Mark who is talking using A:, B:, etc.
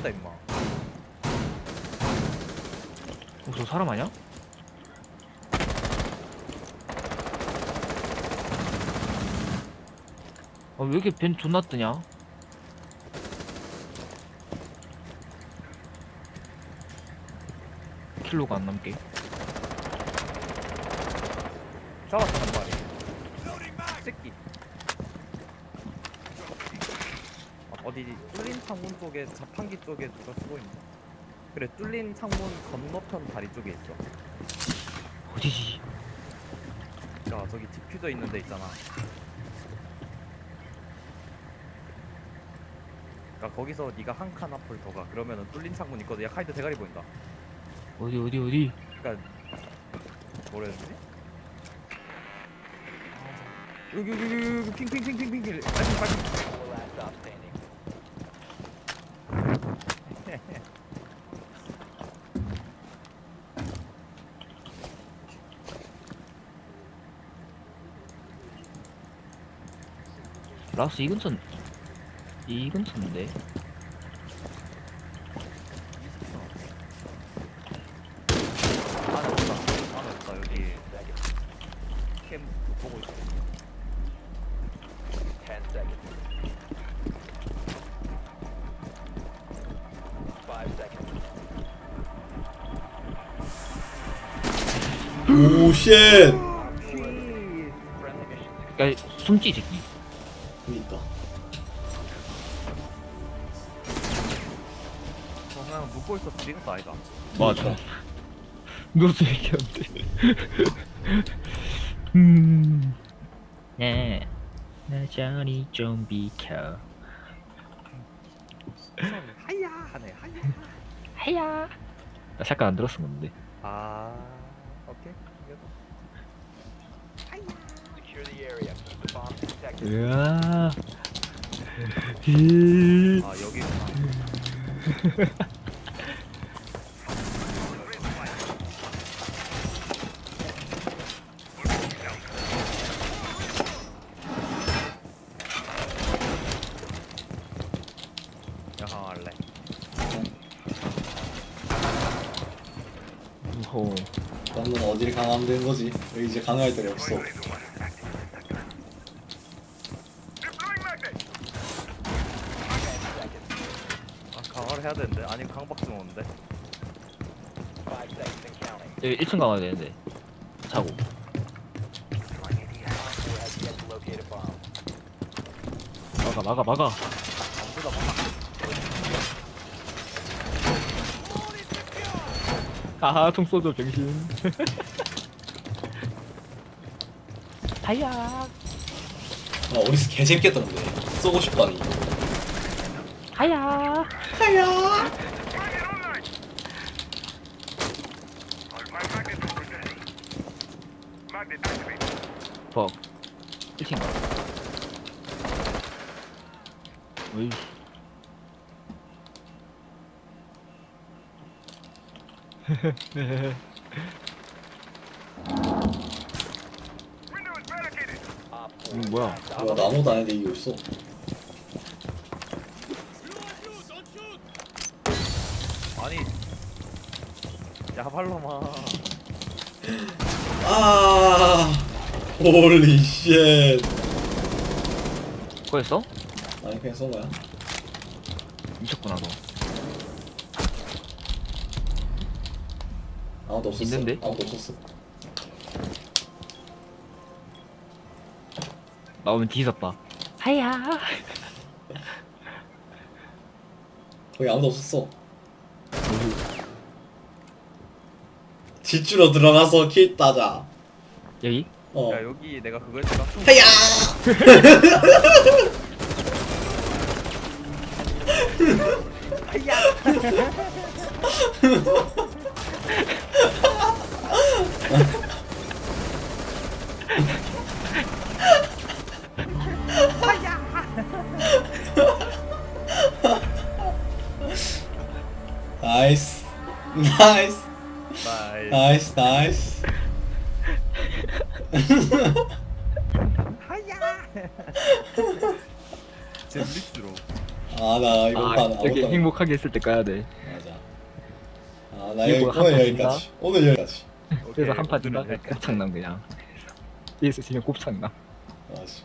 A: 있다 임마.
B: 어, 저 사람 아니야? 아, 왜 이렇게 벤 존나 뜨냐? 킬로가 안 남게.
A: 잡았단 말이. 새끼. 아, 어디 뚫린 창문 쪽에 자판기 쪽에 누가 쓰고 있나? 그래 뚫린 창문 건너편 다리 쪽에 있어.
B: 어디지?
A: 야 저기 디퓨저 있는 데 있잖아. 그러니까 거기서 네가 한 칸 앞을 더 가. 그러면은 뚫린 창문 있거든. 야 카이드 대가리 보인다.
B: 어디 어디 어디?
A: 그러니까 뭐라 해야 되지? 아, 여기 여기 여기 핑핑핑핑핑 빨리 빨리
B: 라스 이 근처 이 근처인데.
A: 안에 없다 안에 없다 여기
C: Seconds.
A: 캠 보고 있어
C: Ten seconds. Five seconds.
D: 오 쉣.
C: Friendly mission
B: 야 숨지 이 새끼.
A: 저 그냥 묵고 있었을 이것도 아니다
B: 맞아. 누수 얘기한데. 음. 네. 나 저리 좀 비켜.
A: 하야 하네 하야
B: 하야. 나 잠깐 안 들었어 근데.
A: 아
B: 으아. 히.
A: 아 여기구나 야할래
B: 무서워.
D: 너는 어딜 강하면 되는 거지. 여기 이제 강할 데가 없어.
A: 강화를 해야 되는데 아니면 강박증 오는데
C: Five seconds and counting.
B: 여기 1층 가야 되는데. 자고.
C: Op four has yet to locate a bomb.
B: 막아 막아 막아. 아하 총 쏘죠 병신. 하야.
D: 아 어디서 개재밌겠다 근데. 쏘고 싶다니.
B: 하야. 벅. 1층 가. 어이.
C: Op four.
B: 이거 뭐야?
D: 뭐야 나 아무도 안 했는데 이게 있어.
A: 아니 야 발로마
D: 아. 홀리 쉣.
B: 거였어?
D: 아니 그냥 쏜 거야.
B: 미쳤구나 너.
D: 아무도 없었어.
B: 있는데?
D: 아무도 없었어.
B: 나오면 뒤졌다. 하야.
D: 거기 아무도 없었어. 질주로 들어가서 킬 따자.
B: 여기?
D: 어.
A: 야 여기 내가 그거 했다
D: 하야. 나이스. 나이스.
A: 나이
D: 나이스 나이스. 아나 이거
B: 아,
D: 봐.
B: 이렇게 행복하게 있을 때 까야 돼.
D: 맞아. 아나
B: 이거
D: 여기
B: 한
D: 오늘
B: 판
D: 여기까지. 오늘 여기까지.
B: 그래서
A: 오케이,
B: 한판
A: 오늘은
B: 지나
A: 여기까지.
B: 곱창남 그냥. PS 지면 곱창남.
D: 아 씨.